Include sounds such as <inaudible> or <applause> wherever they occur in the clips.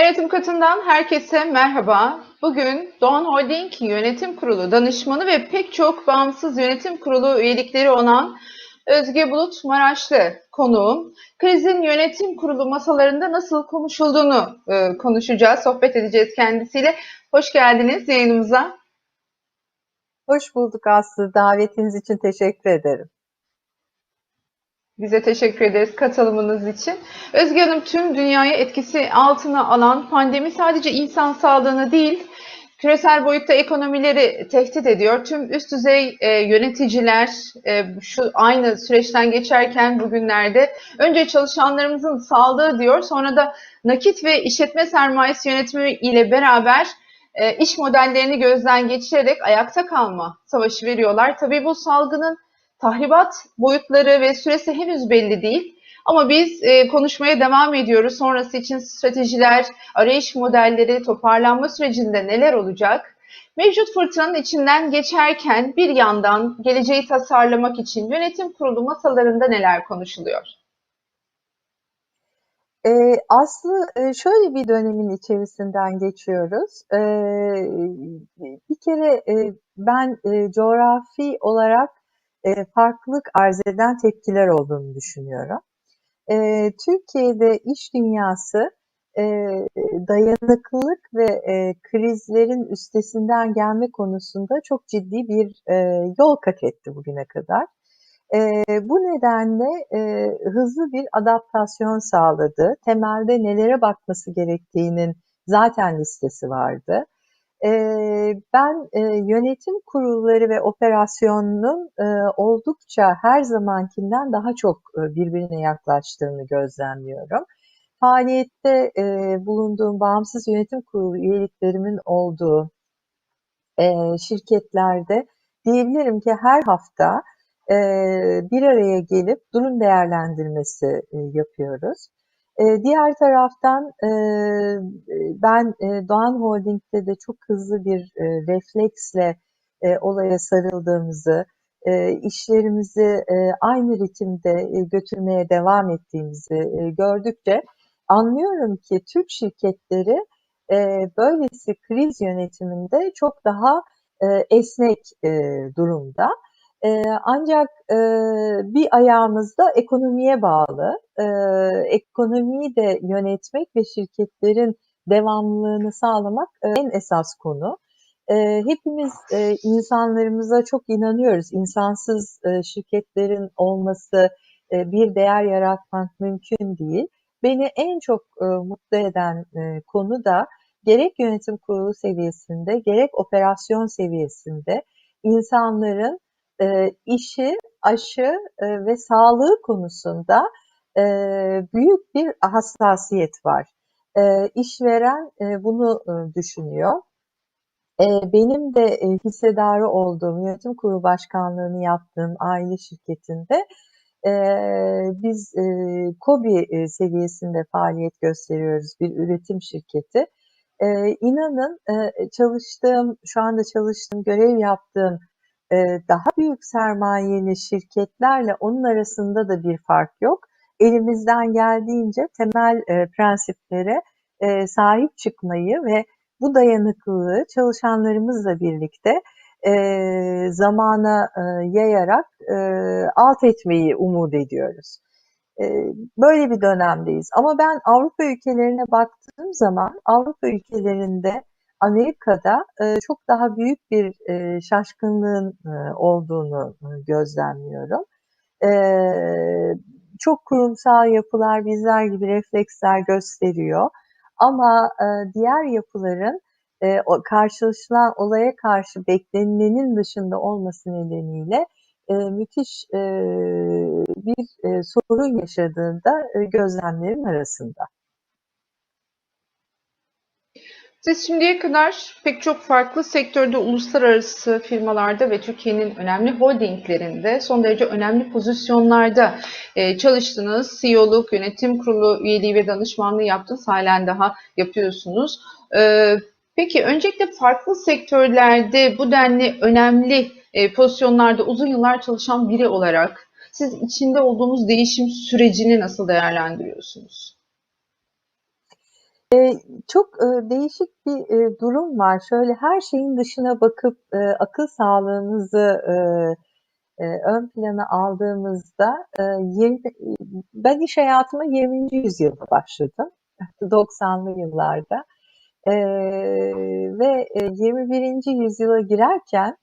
Yönetim katından herkese merhaba. Bugün Doğan Holding Yönetim Kurulu danışmanı ve pek çok bağımsız yönetim kurulu üyelikleri olan Özge Bulut Maraşlı konuğum. Krizin yönetim kurulu masalarında nasıl konuşulduğunu e, konuşacağız, sohbet edeceğiz kendisiyle. Hoş geldiniz yayınımıza. Hoş bulduk Aslı. Davetiniz için teşekkür ederim. Bize teşekkür ederiz katılımınız için. Özge Hanım tüm dünyayı etkisi altına alan pandemi sadece insan sağlığını değil, küresel boyutta ekonomileri tehdit ediyor. Tüm üst düzey e, yöneticiler e, şu aynı süreçten geçerken bugünlerde önce çalışanlarımızın sağlığı diyor, sonra da nakit ve işletme sermayesi yönetimi ile beraber e, iş modellerini gözden geçirerek ayakta kalma savaşı veriyorlar. Tabii bu salgının tahribat boyutları ve süresi henüz belli değil. Ama biz e, konuşmaya devam ediyoruz. Sonrası için stratejiler, arayış modelleri, toparlanma sürecinde neler olacak? Mevcut fırtınanın içinden geçerken bir yandan geleceği tasarlamak için yönetim kurulu masalarında neler konuşuluyor? Ee, Aslı e, şöyle bir dönemin içerisinden geçiyoruz. Ee, bir kere e, ben e, coğrafi olarak e, farklılık arz eden tepkiler olduğunu düşünüyorum. E, Türkiye'de iş dünyası e, dayanıklılık ve e, krizlerin üstesinden gelme konusunda çok ciddi bir e, yol kat etti bugüne kadar. E, bu nedenle e, hızlı bir adaptasyon sağladı. Temelde nelere bakması gerektiğinin zaten listesi vardı. Ben yönetim kurulları ve operasyonunun oldukça her zamankinden daha çok birbirine yaklaştığını gözlemliyorum. Faaliyette bulunduğum bağımsız yönetim kurulu üyeliklerimin olduğu şirketlerde diyebilirim ki her hafta bir araya gelip durum değerlendirmesi yapıyoruz. E, diğer taraftan e, ben e, Doğan Holding'de de çok hızlı bir e, refleksle e, olaya sarıldığımızı, e, işlerimizi e, aynı ritimde e, götürmeye devam ettiğimizi e, gördükçe anlıyorum ki Türk şirketleri e, böylesi kriz yönetiminde çok daha e, esnek e, durumda. E, ancak e, bir ayağımız da ekonomiye bağlı. E, ekonomiyi de yönetmek ve şirketlerin devamlılığını sağlamak e, en esas konu. E, hepimiz e, insanlarımıza çok inanıyoruz. İnsansız e, şirketlerin olması, e, bir değer yaratmak mümkün değil. Beni en çok e, mutlu eden e, konu da gerek yönetim kurulu seviyesinde, gerek operasyon seviyesinde insanların e, işi, aşı e, ve sağlığı konusunda e, büyük bir hassasiyet var. E, işveren e, bunu e, düşünüyor. E, benim de e, hissedarı olduğum, yönetim kurulu başkanlığını yaptığım aile şirketinde e, biz e, KOBİ e, seviyesinde faaliyet gösteriyoruz bir üretim şirketi. E, inanın e, çalıştığım, şu anda çalıştığım, görev yaptığım daha büyük sermayeli şirketlerle onun arasında da bir fark yok. Elimizden geldiğince temel e, prensiplere e, sahip çıkmayı ve bu dayanıklılığı çalışanlarımızla birlikte e, zamana yayarak alt etmeyi umut ediyoruz. Böyle bir dönemdeyiz. Ama ben Avrupa ülkelerine baktığım zaman Avrupa ülkelerinde Amerika'da e, çok daha büyük bir e, şaşkınlığın e, olduğunu e, gözlemliyorum. E, çok kurumsal yapılar bizler gibi refleksler gösteriyor. Ama e, diğer yapıların e, karşılaşılan olaya karşı beklenilenin dışında olması nedeniyle e, müthiş e, bir e, sorun yaşadığında e, gözlemlerim arasında. Siz şimdiye kadar pek çok farklı sektörde, uluslararası firmalarda ve Türkiye'nin önemli holdinglerinde son derece önemli pozisyonlarda e, çalıştınız. CEO'luk, yönetim kurulu üyeliği ve danışmanlığı yaptınız. Halen daha yapıyorsunuz. E, peki öncelikle farklı sektörlerde bu denli önemli e, pozisyonlarda uzun yıllar çalışan biri olarak siz içinde olduğumuz değişim sürecini nasıl değerlendiriyorsunuz? Eee, çok, eee, değişik bir, eee, durum var. Şöyle her şeyin dışına bakıp, eee, akıl sağlığımızı, eee, eee, ön plana aldığımızda, eee, yirmi ben iş hayatıma 20. yüzyılda başladım. <laughs> 90'lı yıllarda. Eee, ve, eee, 21. yüzyıla girerken,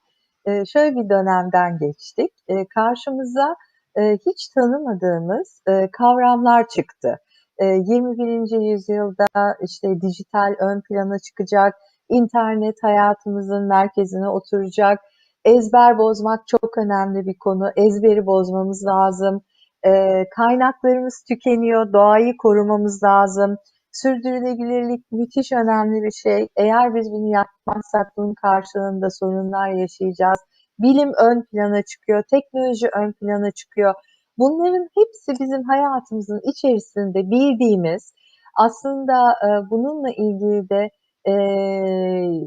eee, şöyle bir dönemden geçtik. Eee, karşımıza, eee, hiç tanımadığımız, eee, kavramlar çıktı. Eee, 21. yüzyılda, işte, dijital ön plana çıkacak, internet hayatımızın merkezine oturacak, ezber bozmak çok önemli bir konu, ezberi bozmamız lazım, eee, kaynaklarımız tükeniyor, doğayı korumamız lazım, sürdürülebilirlik müthiş önemli bir şey. Eğer biz bunu yapmazsak bunun karşılığında sorunlar yaşayacağız. Bilim ön plana çıkıyor, teknoloji ön plana çıkıyor. Bunların hepsi bizim hayatımızın içerisinde bildiğimiz, aslında, eee, bununla ilgili de, eee,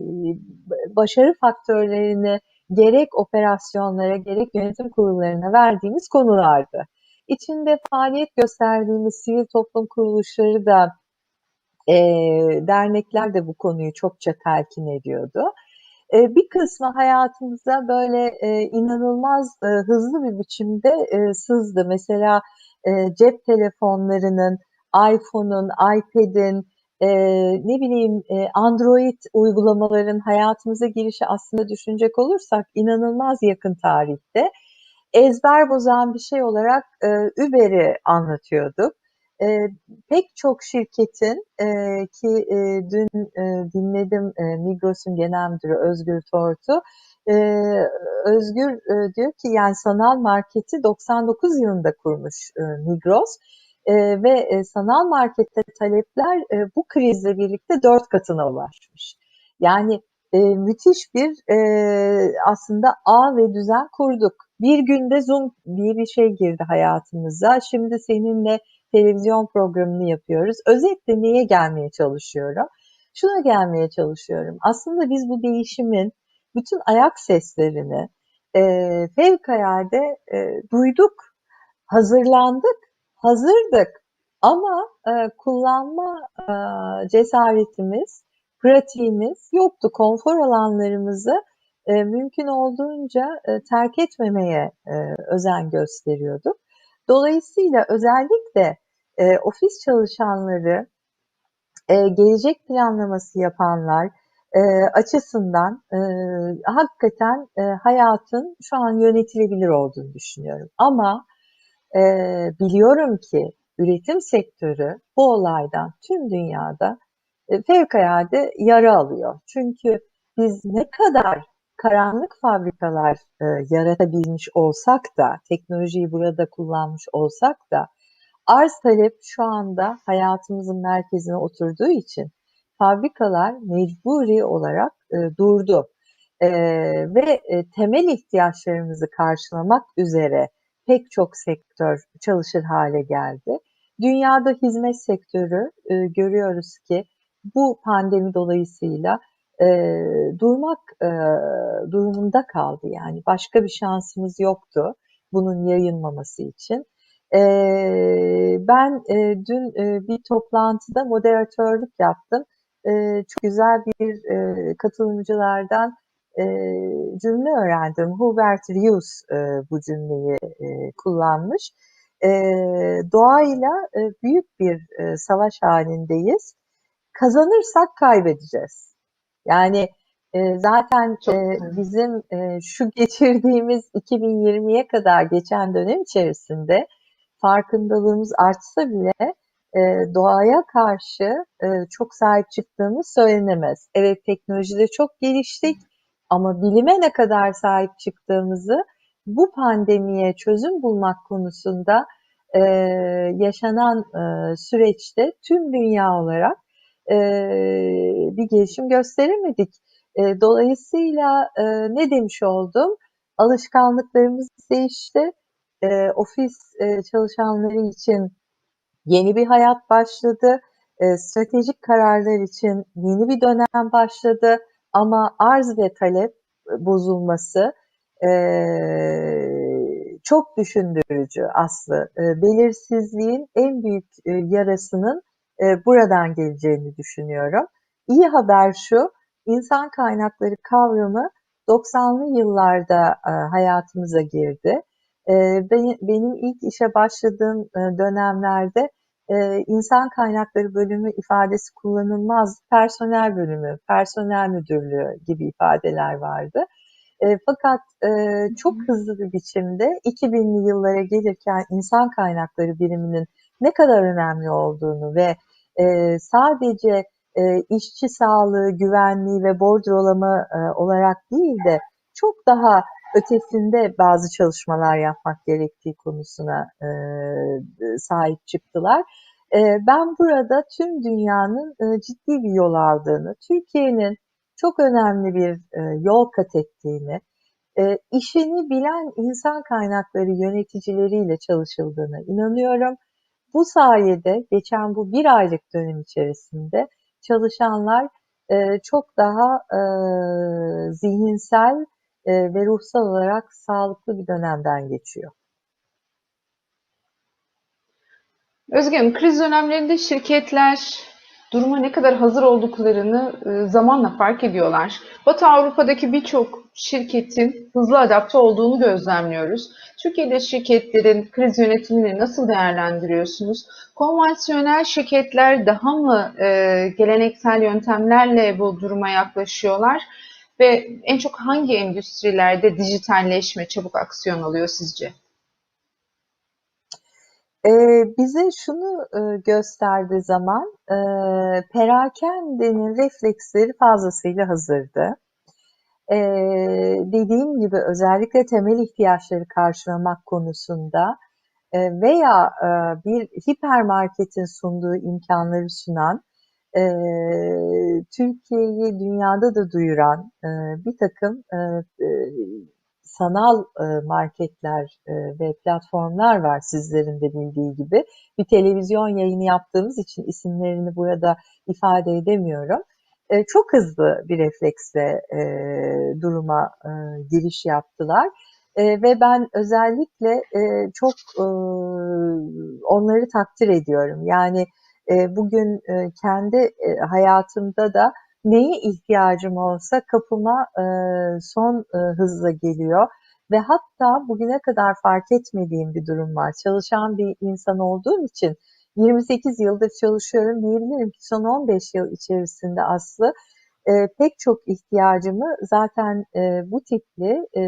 başarı faktörlerini gerek operasyonlara gerek yönetim kurullarına verdiğimiz konulardı. İçinde faaliyet gösterdiğimiz sivil toplum kuruluşları da, eee, dernekler de bu konuyu çokça telkin ediyordu. Eee, bir kısmı hayatımıza böyle, eee, inanılmaz, eee, hızlı bir biçimde, eee, sızdı. Mesela, cep telefonlarının, iPhone'un, iPad'in, ne bileyim, Android uygulamaların hayatımıza girişi aslında düşünecek olursak inanılmaz yakın tarihte. Ezber bozan bir şey olarak, Uber'i anlatıyorduk. Eee, pek çok şirketin, eee, ki, eee, dün, eee, dinledim, eee, Migros'un genel müdürü Özgür Tortu. Eee, Özgür, eee, diyor ki yani sanal marketi 99 yılında kurmuş, eee, Migros, eee, ve, eee, sanal markette talepler, eee, bu krizle birlikte 4 katına ulaşmış. Yani, eee, müthiş bir, eee, aslında ağ ve düzen kurduk. Bir günde Zoom diye bir şey girdi hayatımıza. Şimdi seninle televizyon programını yapıyoruz. Özetle neye gelmeye çalışıyorum? Şuna gelmeye çalışıyorum. Aslında biz bu değişimin bütün ayak seslerini, eee, fevkalade, eee, duyduk, hazırlandık, hazırdık ama, eee, kullanma, aaa, cesaretimiz, pratiğimiz yoktu. Konfor alanlarımızı, eee, mümkün olduğunca, eee, terk etmemeye, eee, özen gösteriyorduk. Dolayısıyla özellikle, eee, ofis çalışanları, eee, gelecek planlaması yapanlar, eee, açısından, eee, hakikaten, eee, hayatın şu an yönetilebilir olduğunu düşünüyorum. Ama, eee, biliyorum ki üretim sektörü bu olaydan tüm dünyada, eee, fevkalade yara alıyor. Çünkü biz ne kadar karanlık fabrikalar, eee, yaratabilmiş olsak da, teknolojiyi burada kullanmış olsak da arz talep şu anda hayatımızın merkezine oturduğu için fabrikalar mecburi olarak, eee, durdu, eee, ve, eee, temel ihtiyaçlarımızı karşılamak üzere pek çok sektör çalışır hâle geldi. Dünyada hizmet sektörü, eee, görüyoruz ki bu pandemi dolayısıyla, eee, durmak, eee, durumunda kaldı. Yani başka bir şansımız yoktu bunun yayılmaması için. Eee, ben, eee, dün, eee, bir toplantıda moderatörlük yaptım. Eee, çok güzel bir, eee, katılımcılardan, eee, cümle öğrendim. Hubert Reus, eee, bu cümleyi, eee, kullanmış. Eee, doğayla, eee, büyük bir, eee, savaş hâlindeyiz. Kazanırsak kaybedeceğiz. Yani, eee, zaten, Çok güzel. bizim, eee, şu geçirdiğimiz 2020'ye kadar geçen dönem içerisinde farkındalığımız artsa bile, eee, doğaya karşı, eee, çok sahip çıktığımız söylenemez. Evet, teknolojide çok geliştik ama bilime ne kadar sahip çıktığımızı bu pandemiye çözüm bulmak konusunda, eee, yaşanan, eee, süreçte tüm dünya olarak, eee, bir gelişim gösteremedik. Eee, dolayısıyla, eee, ne demiş oldum? Alışkanlıklarımız değişti. Eee, ofis, eee, çalışanları için yeni bir hayat başladı. Eee, stratejik kararlar için yeni bir dönem başladı ama arz ve talep, bozulması, eee, çok düşündürücü Aslı. Eee, belirsizliğin en büyük, eee, yarasının, e, buradan geleceğini düşünüyorum. İyi haber şu, insan kaynakları kavramı 90'lı yıllarda e, hayatımıza girdi. E, benim, ilk işe başladığım e, dönemlerde e, insan kaynakları bölümü ifadesi kullanılmaz, personel bölümü, personel müdürlüğü gibi ifadeler vardı. E, fakat e, çok hızlı bir biçimde 2000'li yıllara gelirken insan kaynakları biriminin ne kadar önemli olduğunu ve e, sadece e, işçi sağlığı, güvenliği ve bordrolama e, olarak değil de çok daha ötesinde bazı çalışmalar yapmak gerektiği konusuna e, sahip çıktılar. E, ben burada tüm dünyanın e, ciddi bir yol aldığını, Türkiye'nin çok önemli bir e, yol kat ettiğini, e, işini bilen insan kaynakları yöneticileriyle çalışıldığını inanıyorum. Bu sayede geçen bu bir aylık dönem içerisinde çalışanlar e, çok daha e, zihinsel e, ve ruhsal olarak sağlıklı bir dönemden geçiyor. Özge Hanım, kriz dönemlerinde şirketler duruma ne kadar hazır olduklarını e, zamanla fark ediyorlar. Batı Avrupa'daki birçok şirketin hızlı adapte olduğunu gözlemliyoruz. Türkiye'de şirketlerin kriz yönetimini nasıl değerlendiriyorsunuz? Konvansiyonel şirketler daha mı e, geleneksel yöntemlerle bu duruma yaklaşıyorlar? Ve en çok hangi endüstrilerde dijitalleşme çabuk aksiyon alıyor sizce? E, bize şunu e, gösterdi zaman, e, perakendenin refleksleri fazlasıyla hazırdı. E, dediğim gibi özellikle temel ihtiyaçları karşılamak konusunda e, veya e, bir hipermarketin sunduğu imkanları sunan, e, Türkiye'yi dünyada da duyuran e, bir takım e, e, sanal e, marketler e, ve platformlar var sizlerin de bildiği gibi. Bir televizyon yayını yaptığımız için isimlerini burada ifade edemiyorum. E, çok hızlı bir refleksle duruma giriş yaptılar. ve ben özellikle çok onları takdir ediyorum. Yani bugün kendi hayatımda da neye ihtiyacım olsa kapıma e, son e, hızla geliyor ve hatta bugüne kadar fark etmediğim bir durum var. Çalışan bir insan olduğum için 28 yıldır çalışıyorum diyebilirim ki son 15 yıl içerisinde Aslı e, pek çok ihtiyacımı zaten e, bu tipli e,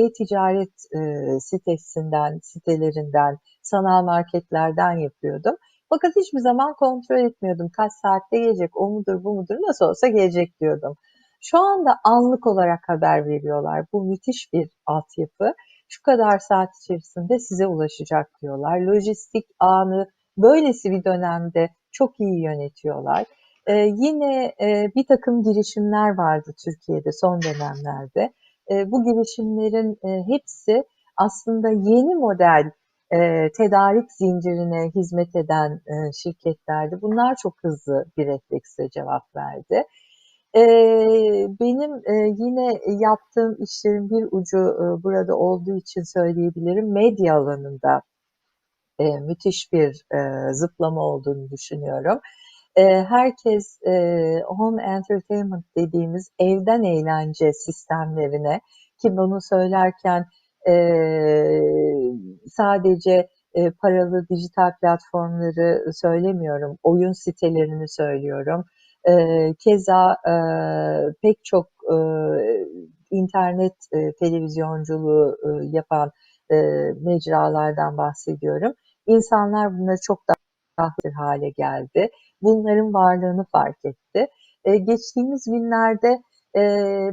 e-ticaret e, sitesinden, sitelerinden, sanal marketlerden yapıyordum. Fakat hiçbir zaman kontrol etmiyordum. Kaç saatte gelecek, o mudur, bu mudur, nasıl olsa gelecek diyordum. Şu anda anlık olarak haber veriyorlar. Bu müthiş bir altyapı. Şu kadar saat içerisinde size ulaşacak diyorlar. Lojistik ağını böylesi bir dönemde çok iyi yönetiyorlar. Ee, yine e, bir takım girişimler vardı Türkiye'de son dönemlerde. E, bu girişimlerin e, hepsi aslında yeni model e, tedarik zincirine hizmet eden e, şirketlerdi. Bunlar çok hızlı bir refleksle cevap verdi. E, benim e, yine yaptığım işlerin bir ucu e, burada olduğu için söyleyebilirim. Medya alanında e, müthiş bir e, zıplama olduğunu düşünüyorum. E, herkes e, home entertainment dediğimiz evden eğlence sistemlerine ki bunu söylerken e, sadece e, paralı dijital platformları söylemiyorum, oyun sitelerini söylüyorum. E, keza e, pek çok e, internet e, televizyonculuğu e, yapan e, mecralardan bahsediyorum. İnsanlar bunları çok daha hale geldi. Bunların varlığını fark etti. E, geçtiğimiz günlerde e,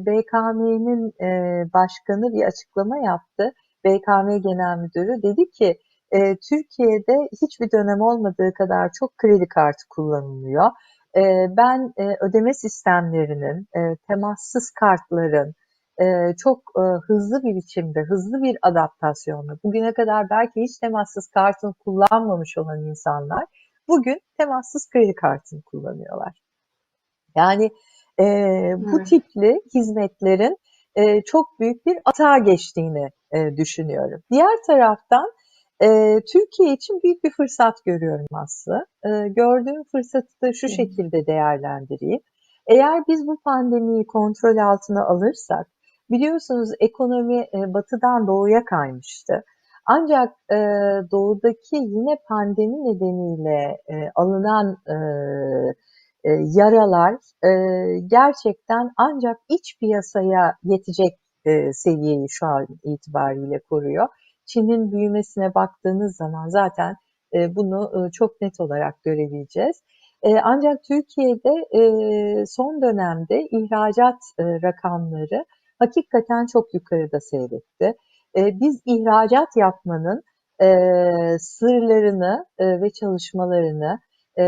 BKM'nin e, başkanı bir açıklama yaptı. BKM Genel Müdürü dedi ki e, Türkiye'de hiçbir dönem olmadığı kadar çok kredi kartı kullanılıyor. E, ben e, ödeme sistemlerinin, e, temassız kartların e, çok e, hızlı bir biçimde, hızlı bir adaptasyonla, bugüne kadar belki hiç temassız kartını kullanmamış olan insanlar bugün temassız kredi kartını kullanıyorlar. Yani e, bu hmm. tipli hizmetlerin e, çok büyük bir atağa geçtiğini e, düşünüyorum. Diğer taraftan E, Türkiye için büyük bir fırsat görüyorum Aslı. E, gördüğüm fırsatı da şu şekilde değerlendireyim. Eğer biz bu pandemiyi kontrol altına alırsak, biliyorsunuz ekonomi e, batıdan doğuya kaymıştı. Ancak e, doğudaki yine pandemi nedeniyle e, alınan e, e, yaralar e, gerçekten ancak iç piyasaya yetecek e, seviyeyi şu an itibariyle koruyor. Çin'in büyümesine baktığınız zaman zaten e, bunu e, çok net olarak görebileceğiz. E, ancak Türkiye'de e, son dönemde ihracat e, rakamları hakikaten çok yukarıda seyretti. E, biz ihracat yapmanın e, sırlarını e, ve çalışmalarını e,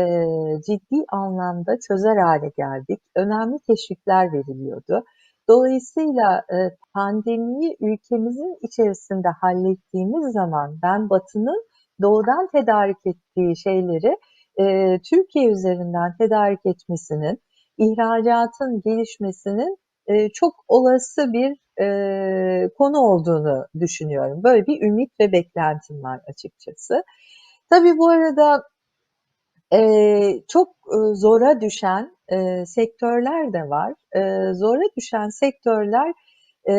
ciddi anlamda çözer hale geldik. Önemli teşvikler veriliyordu. Dolayısıyla e, pandemiyi ülkemizin içerisinde hallettiğimiz zaman ben Batı'nın doğudan tedarik ettiği şeyleri e, Türkiye üzerinden tedarik etmesinin, ihracatın gelişmesinin e, çok olası bir e, konu olduğunu düşünüyorum. Böyle bir ümit ve beklentim var açıkçası. Tabii bu arada e, çok e, zora düşen e, sektörler de var. E, zora düşen sektörler e,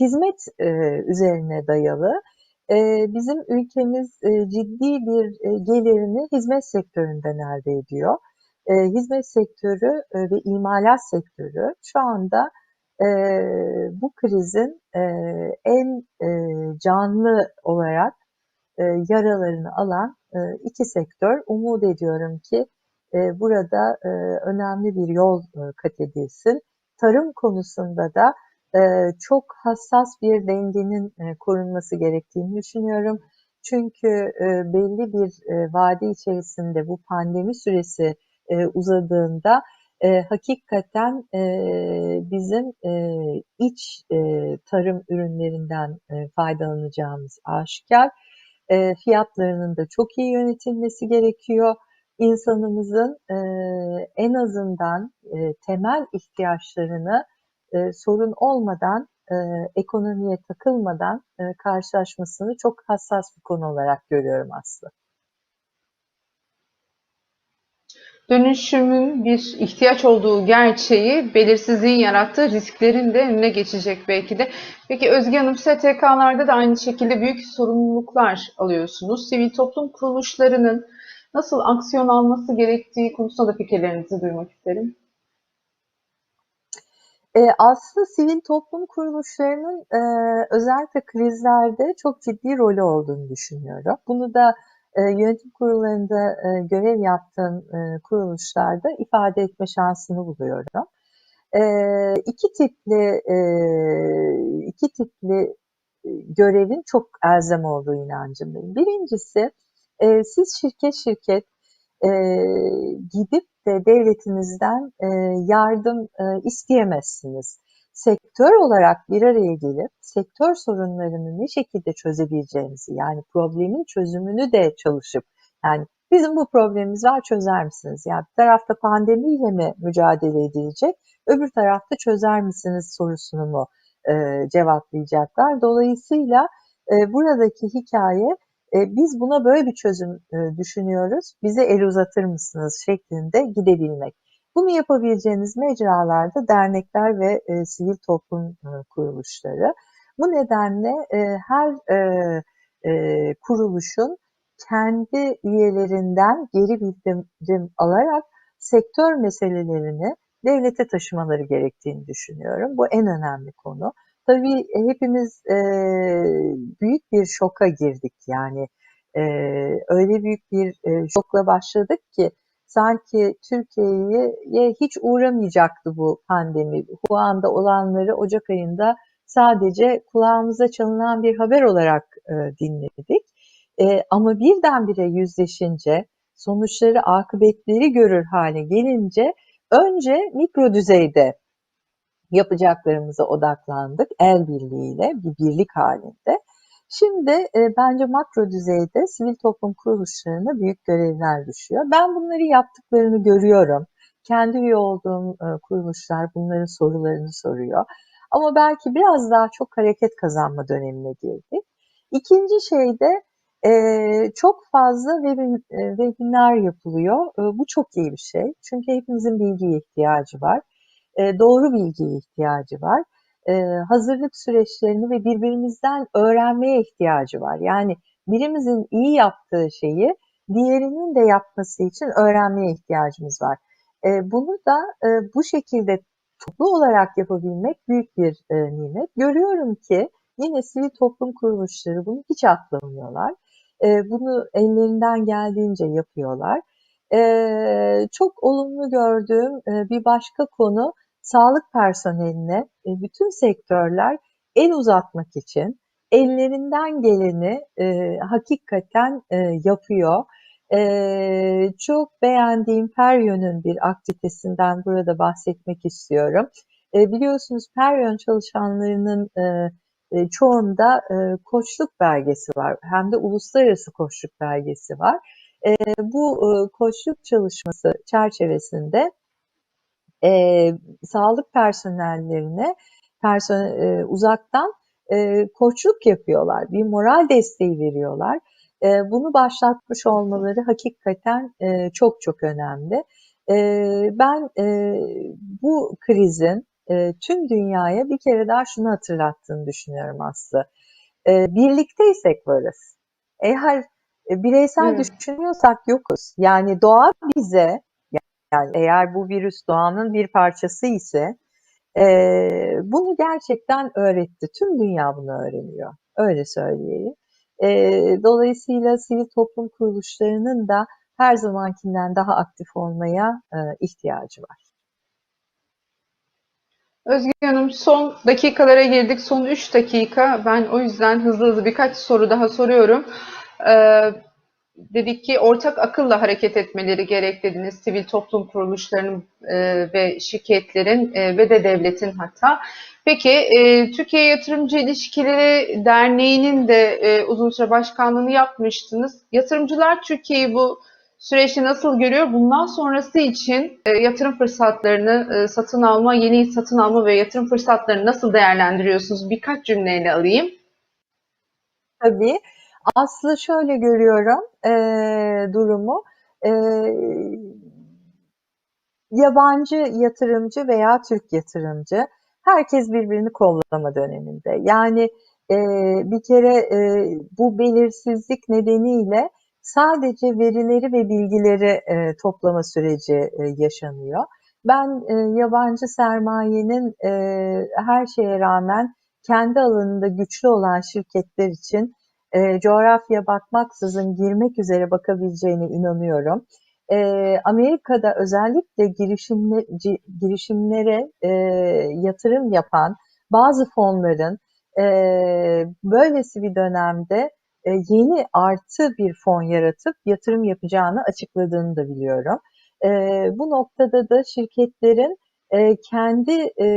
hizmet e, üzerine dayalı. E, bizim ülkemiz e, ciddi bir e, gelirini hizmet sektöründen elde ediyor. E, hizmet sektörü e, ve imalat sektörü şu anda e, bu krizin e, en e, canlı olarak e, yaralarını alan iki sektör. Umut ediyorum ki e, burada e, önemli bir yol e, kat edilsin. Tarım konusunda da e, çok hassas bir dengenin e, korunması gerektiğini düşünüyorum. Çünkü e, belli bir e, vade içerisinde bu pandemi süresi e, uzadığında e, hakikaten e, bizim e, iç e, tarım ürünlerinden e, faydalanacağımız aşikar. E, fiyatlarının da çok iyi yönetilmesi gerekiyor. İnsanımızın e, en azından e, temel ihtiyaçlarını e, sorun olmadan, e, ekonomiye takılmadan e, karşılaşmasını çok hassas bir konu olarak görüyorum aslında. Dönüşümün bir ihtiyaç olduğu gerçeği, belirsizliğin yarattığı risklerin de önüne geçecek belki de. Peki Özge Hanım, STK'larda da aynı şekilde büyük sorumluluklar alıyorsunuz. Sivil toplum kuruluşlarının nasıl aksiyon alması gerektiği konusunda da fikirlerinizi duymak isterim. E, aslında sivil toplum kuruluşlarının e, özellikle krizlerde çok ciddi rolü olduğunu düşünüyorum. Bunu da e, yönetim kurullarında e, görev yaptığım e, kuruluşlarda ifade etme şansını buluyorum. E, iki tipli e, iki tipli e, görevin çok elzem olduğu inancındayım. Birincisi e, siz şirket şirket e, gidip de devletinizden e, yardım e, isteyemezsiniz. Sektör olarak bir araya gelip sektör sorunlarını ne şekilde çözebileceğimizi yani problemin çözümünü de çalışıp yani bizim bu problemimiz var çözer misiniz? Yani bir tarafta pandemiyle mi mücadele edilecek, öbür tarafta çözer misiniz sorusunu mu e, cevaplayacaklar. Dolayısıyla e, buradaki hikaye e, biz buna böyle bir çözüm e, düşünüyoruz, bize el uzatır mısınız şeklinde gidebilmek. Bunu yapabileceğiniz mecralarda dernekler ve e, sivil toplum e, kuruluşları. Bu nedenle e, her e, e, kuruluşun kendi üyelerinden geri bildirim alarak sektör meselelerini devlete taşımaları gerektiğini düşünüyorum. Bu en önemli konu. Tabii hepimiz e, büyük bir şoka girdik yani e, öyle büyük bir e, şokla başladık ki sanki Türkiye'ye hiç uğramayacaktı bu pandemi. Bu anda olanları Ocak ayında sadece kulağımıza çalınan bir haber olarak e, dinledik. E, ama birdenbire yüzleşince, sonuçları, akıbetleri görür hale gelince önce mikro düzeyde yapacaklarımıza odaklandık el birliğiyle, bir birlik halinde. Şimdi e, bence makro düzeyde sivil toplum kuruluşlarına büyük görevler düşüyor. Ben bunları yaptıklarını görüyorum. Kendi üye olduğum e, kuruluşlar bunların sorularını soruyor. Ama belki biraz daha çok hareket kazanma dönemine girdik. İkinci şey de Eee, çok fazla webin eee, webinar yapılıyor. Eee, bu çok iyi bir şey. Çünkü hepimizin bilgiye ihtiyacı var. Eee, doğru bilgiye ihtiyacı var. Eee, hazırlık süreçlerini ve birbirimizden öğrenmeye ihtiyacı var. Yani birimizin iyi yaptığı şeyi diğerinin de yapması için öğrenmeye ihtiyacımız var. Eee, bunu da eee, bu şekilde toplu olarak yapabilmek büyük bir eee, nimet. Görüyorum ki yine sivil toplum kuruluşları bunu hiç atlamıyorlar. Eee, bunu ellerinden geldiğince yapıyorlar. Eee, çok olumlu gördüğüm eee, bir başka konu sağlık personeline e, bütün sektörler el uzatmak için ellerinden geleni e, hakikaten e, yapıyor. E, çok beğendiğim Peryon'un bir aktivitesinden burada bahsetmek istiyorum. E, biliyorsunuz Peryon çalışanlarının e, e, çoğunda e, koçluk belgesi var. Hem de uluslararası koçluk belgesi var. E, bu e, koçluk çalışması çerçevesinde e, sağlık personellerine person e, uzaktan e, koçluk yapıyorlar. Bir moral desteği veriyorlar. E, bunu başlatmış olmaları hakikaten e, çok çok önemli. E, ben e, bu krizin e, tüm dünyaya bir kere daha şunu hatırlattığını düşünüyorum Aslı. E, birlikteysek varız. Eğer bireysel Evet. düşünüyorsak yokuz. Yani doğa bize yani eğer bu virüs doğanın bir parçası ise e, bunu gerçekten öğretti. Tüm dünya bunu öğreniyor. Öyle söyleyeyim. E, dolayısıyla sivil toplum kuruluşlarının da her zamankinden daha aktif olmaya e, ihtiyacı var. Özge Hanım son dakikalara girdik. Son 3 dakika. Ben o yüzden hızlı hızlı birkaç soru daha soruyorum. Ee, dedik ki ortak akılla hareket etmeleri gerek dediniz. Sivil toplum kuruluşlarının e, ve şirketlerin e, ve de devletin hatta. Peki e, Türkiye Yatırımcı İlişkileri Derneği'nin de e, uzun süre başkanlığını yapmıştınız. Yatırımcılar Türkiye'yi bu süreçte nasıl görüyor? Bundan sonrası için yatırım fırsatlarını satın alma, yeni satın alma ve yatırım fırsatlarını nasıl değerlendiriyorsunuz? Birkaç cümleyle alayım. Tabii. Aslı şöyle görüyorum e, durumu. E, yabancı yatırımcı veya Türk yatırımcı herkes birbirini kollama döneminde. Yani e, bir kere e, bu belirsizlik nedeniyle sadece verileri ve bilgileri e, toplama süreci e, yaşanıyor. Ben e, yabancı sermayenin e, her şeye rağmen kendi alanında güçlü olan şirketler için e, coğrafya bakmaksızın girmek üzere bakabileceğine inanıyorum. E, Amerika'da özellikle girişimle, girişimlere e, yatırım yapan bazı fonların e, böylesi bir dönemde e, yeni artı bir fon yaratıp yatırım yapacağını açıkladığını da biliyorum. E, bu noktada da şirketlerin e, kendi e,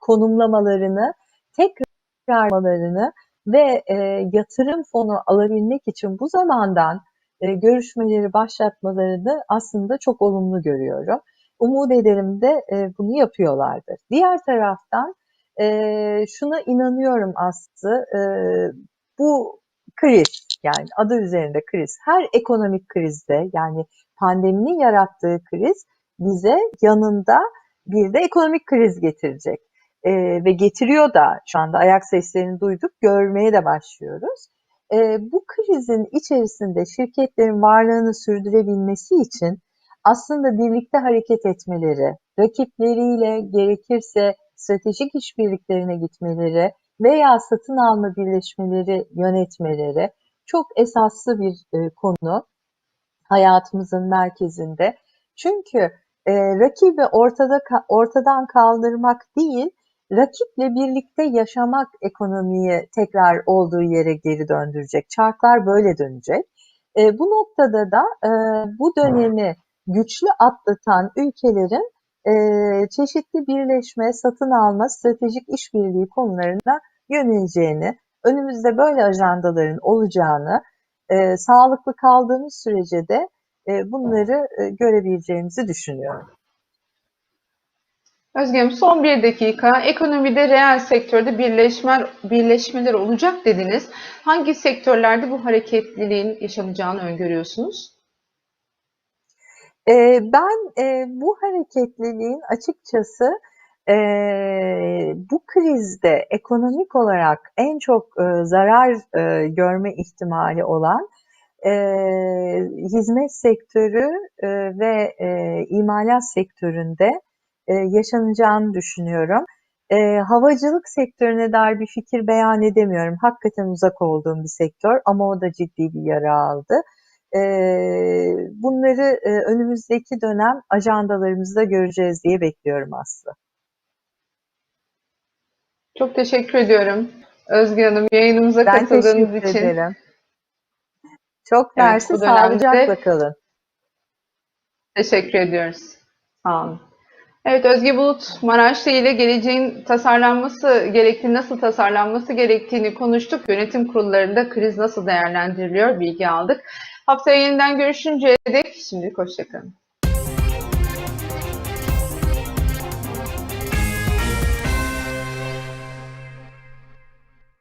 konumlamalarını tekrarlamalarını ve e, yatırım fonu alabilmek için bu zamandan e, görüşmeleri başlatmalarını aslında çok olumlu görüyorum. Umut ederim de e, bunu yapıyorlardır. Diğer taraftan e, şuna inanıyorum Aslı, e, bu kriz yani adı üzerinde kriz, her ekonomik krizde yani pandeminin yarattığı kriz bize yanında bir de ekonomik kriz getirecek e, ve getiriyor da şu anda ayak seslerini duyduk, görmeye de başlıyoruz. E, bu krizin içerisinde şirketlerin varlığını sürdürebilmesi için aslında birlikte hareket etmeleri, rakipleriyle gerekirse stratejik işbirliklerine gitmeleri veya satın alma birleşmeleri yönetmeleri çok esaslı bir e, konu hayatımızın merkezinde. Çünkü e, rakibi ortada ortadan kaldırmak değil, rakiple birlikte yaşamak ekonomiyi tekrar olduğu yere geri döndürecek. Çarklar böyle dönecek. E, bu noktada da e, bu dönemi güçlü atlatan ülkelerin e, çeşitli birleşme, satın alma, stratejik işbirliği konularına yöneleceğini, önümüzde böyle ajandaların olacağını, e, sağlıklı kaldığımız sürece de e, bunları e, görebileceğimizi düşünüyorum. Özge Hanım son bir dakika. Ekonomide reel sektörde birleşme, birleşmeler olacak dediniz. Hangi sektörlerde bu hareketliliğin yaşanacağını öngörüyorsunuz? Ee, ben e, bu hareketliliğin açıkçası e, bu krizde ekonomik olarak en çok e, zarar e, görme ihtimali olan e, hizmet sektörü e, ve e, imalat sektöründe e, yaşanacağını düşünüyorum. E, havacılık sektörüne dair bir fikir beyan edemiyorum. Hakikaten uzak olduğum bir sektör ama o da ciddi bir yara aldı. E, bunları e, önümüzdeki dönem ajandalarımızda göreceğiz diye bekliyorum Aslı. Çok teşekkür ediyorum. Özge Hanım yayınımıza Ben katıldığınız teşekkür için. ederim. Çok Evet, bu dönemde- sağlıcakla kalın. Teşekkür ediyoruz. Sağ olun. Evet Özge Bulut Maraşlı ile geleceğin tasarlanması gerektiğini, nasıl tasarlanması gerektiğini konuştuk. Yönetim kurullarında kriz nasıl değerlendiriliyor bilgi aldık. Haftaya yeniden görüşünceye dek şimdilik hoşçakalın.